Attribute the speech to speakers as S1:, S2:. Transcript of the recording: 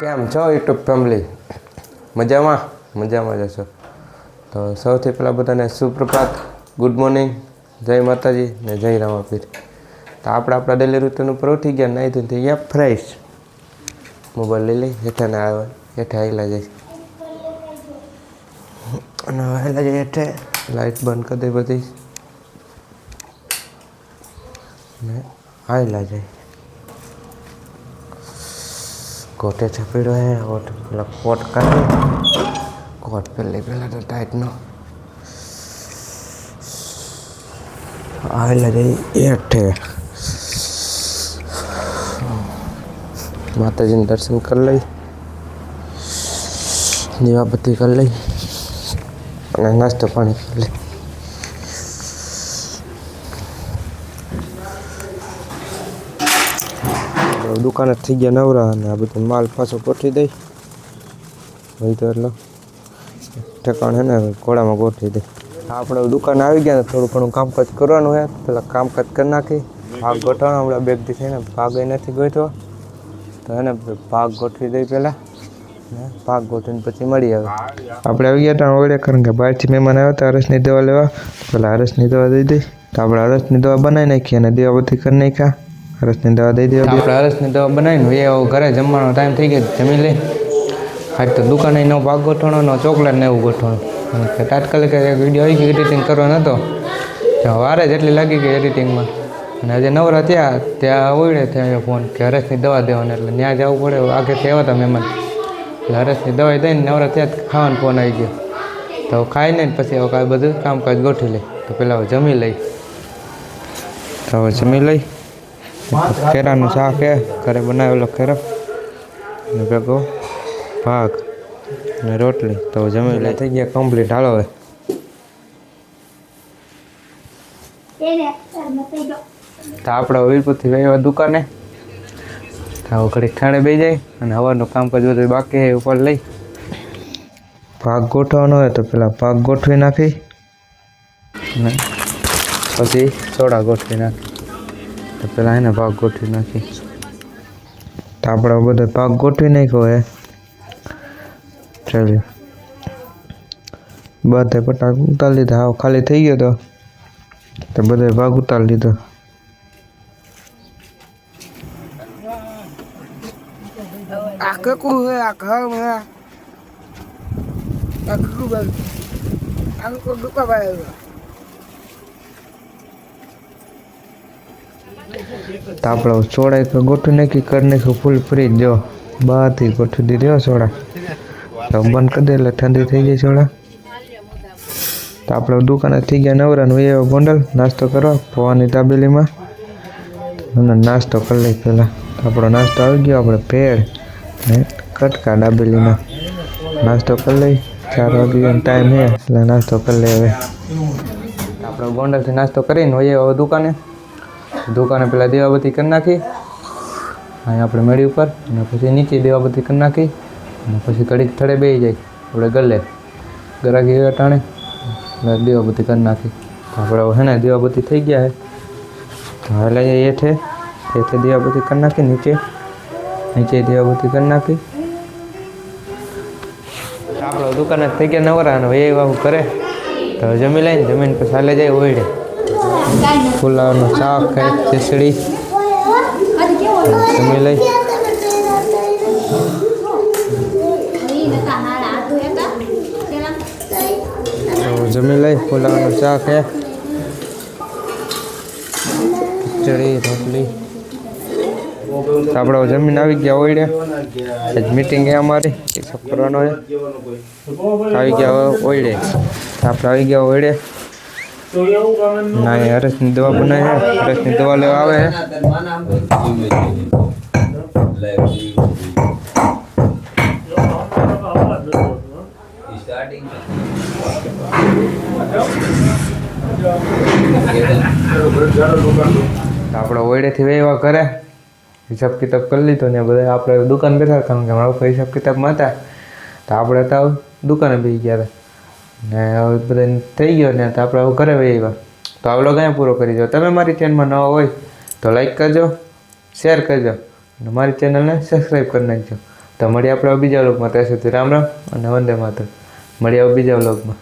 S1: કેમ છો YouTube family મજામાં? મજામાં જશો તો સૌથી પહેલાં બધાને સુપ્રભાત ગુડ મોર્નિંગ જય માતાજી ને જય રામાપીર. તો આપણે આપણા ડેલી રૂટીન ઉપર ઉઠી ગયા, નાહી ધોઈને થઈ ગયા ફ્રેશ મોબાઈલ લઈ લઈ હેઠા ને આવે, હેઠા આવેલા જઈશ અને વહેલા જઈએ હેઠે લાઇટ બંધ કરી દઈ બધી. ને આવેલા જાય. કોટે છપેડો હે કોટ પેલા કોટ કાઢે. કોટ પહેલે પહેલાં તો ટાઈટનો આવેલા જઈ એઠે. માતાજીને દર્શન કરી લઈ. દીવાબત્તી કરી લઈ. અને નાસ્તો પાણી કરી લઈ. તો જ થઈ ગયા નવરા અને આ બધું માલ પાછો ગોઠવી દઈ. હોય તો એટલે ઠેકાણ હે ને ઘોડામાં ગોઠવી દઈ. આપણે દુકાન આવી ગયા ને થોડું ઘણું કામકાજ કરવાનું હે. પેલા કામકાજ કરી નાખી. ભાગ ગોઠવાનો હમણાં બેગ દી થઈને ભાગ એ નથી ગોઠવો તો એને ભાગ ગોઠવી દઈ પહેલાં ને ભાગ ગોઠવીને પછી મળી આવે. આપણે આવી ગયા હતા ઓળે, કારણ કે બહારથી મહેમાન આવ્યા હતા હરસની દવા લેવા. પેલા હરસની દવા દઈ દઈ. તો આપણે હરસની દવા બનાવી નાખી અને દીવા બધી કરી નાખ્યા. હરસની દવા દઈ દેવા આપણે હરસની દવા બનાવીને એ ઘરે જમવાનો ટાઈમ થઈ ગયો જમી લઈ આજ તો દુકાને નો ભાગ ગોઠવણો નો ચોકલેટ ને એવું ગોઠવણું. તાત્કાલિક એક વીડિયો આવી ગયો એડિટિંગ કરવાનો હતો વારે જ એટલી લાગી ગઈ એડિટિંગમાં અને આજે નવરા થયા ત્યાં ઓળે ત્યાં ફોન કે હરસની દવા દેવાને એટલે ત્યાં જવું પડે આગળથી આવ્યા હતા મહેમાન. એટલે હરસની દવા દઈને નવરા થયા જ ખાવાનો ફોન આવી ગયો. તો ખાઈને જ પછી હવે કાંઈ બધું કામકાજ ગોઠવી લઈ તો પહેલાં હવે જમી લઈ. તો હવે જમી લઈ. કેરાનું શાક છે ઘરે બનાવેલો કેરો ને ભેગો ભાગ ને રોટલી. તો જમી લે. થઈ ગયા કમ્પ્લીટ હાલો હવે. તો આપણે વીરપુરથી વહેવા દુકાને. તો ઘડી ઠાણે બે જાય અને હવાનું કામકાજ બધું બાકી છે ઉપર લઈ. ભાગ ગોઠવાનો હોય તો પેલા ભાગ ગોઠવી નાખી. ને પછી સોડા ગોઠવી નાખી. તો પેલા એને ભાગ ગોઠવી નાખી. તો આપણે બધો ભાગ ગોઠવી નાખ્યો હે. ચાલ્યું બધે પટાક ઉતારી લીધા. હાવ ખાલી થઈ ગયો તો. તો બધે ભાગ ઉતારી લીધો.
S2: આ કકુ હે, આ ઘર હે. આ કકુ ભાઈ આ
S1: તો આપણે સોડા એક ગોઠવી નાખી, કરી નાખ્યું ફૂલ ફ્રી જો, બહારથી ગોઠવી દીધી હો સોડા. તો બંધ કરી દે એટલે ઠંડી થઈ ગઈ સોડા. તો આપણે દુકાને થઈ ગયા નવરા ને એવો ગોંડલ. નાસ્તો કરવા પવાની તાબેલીમાં. અને નાસ્તો કરી લઈ પહેલાં. આપણો નાસ્તો આવી ગયો, આપણે ભેળ ને કટકા દાબેલીના. નાસ્તો કરી લઈ ચાર વાગ્યાનો ટાઈમ છે, એટલે નાસ્તો કરી લઈ હવે. આપણે ગોંડલથી નાસ્તો કરીને હોઈએ હવે દુકાને. દુકાને પેલા દીવાબત્તી કરી નાખી. અહીં આપણે મેળી ઉપર અને પછી નીચે દીવાબત્તી કરી નાખી અને પછી કડીક થડે બેસી જાય. આપણે ગલે ગરાગી અટાણે એટલે દીવાબત્તી કરી નાખી. આપણે હે ને દીવાબત્તી થઈ ગયા તો હવે લઈ જઈએ હેઠે. હેઠે દીવાબત્તી કરી નાખી, નીચે. નીચે દીવાબત્તી કરી નાખી. આપણે દુકાને થઈ ગયા નવરા અને એ વાહુ કરે તો જમી લઈને જમીન પછી હાલે જાય ઓઈડે ફુલાવરનું શાક છે, ખીચડી. જમી લઈ. તો જમી લઈ ફુલાવરનું શાક છે. ખીચડી, રોટલી. તો આપણે હવે જમીન આવી ગયા ઓઈડે આજ મીટિંગ છે અમારી હિસાબ કરવાનો છે. આવી ગયા હવે ઓઈડે તો આપણે આવી ગયા ઓઈડે ના, એ હરસની દવા બનાવી છે. હરેશની દવા લેવા આવે છે. આપણે ઓયડેથી વેવા ઘરે. હિસાબ કિતાબ કરી લીધો ને બધા આપણે દુકાન બેઠા હતા, કારણ કે મારા હિસાબ કિતાબમાં હતા. તો આપણે તો દુકાને બેસી ગયા હતા. ને હવે બધા થઈ ગયો ને તો આપણે હવે ઘરે વહી આવ્યા. તો આ વ્લોગ પૂરો કરી દો. તમે મારી ચેનલમાં નવા હોય તો લાઈક કરજો શેર કરજો અને મારી ચેનલને સબસ્ક્રાઈબ કરી નાખજો. તો મળીએ આપણે બીજા વ્લોગમાં ત્યાં સુધી રામ રામ અને વંદે માતર મળીએ બીજા વ્લોગમાં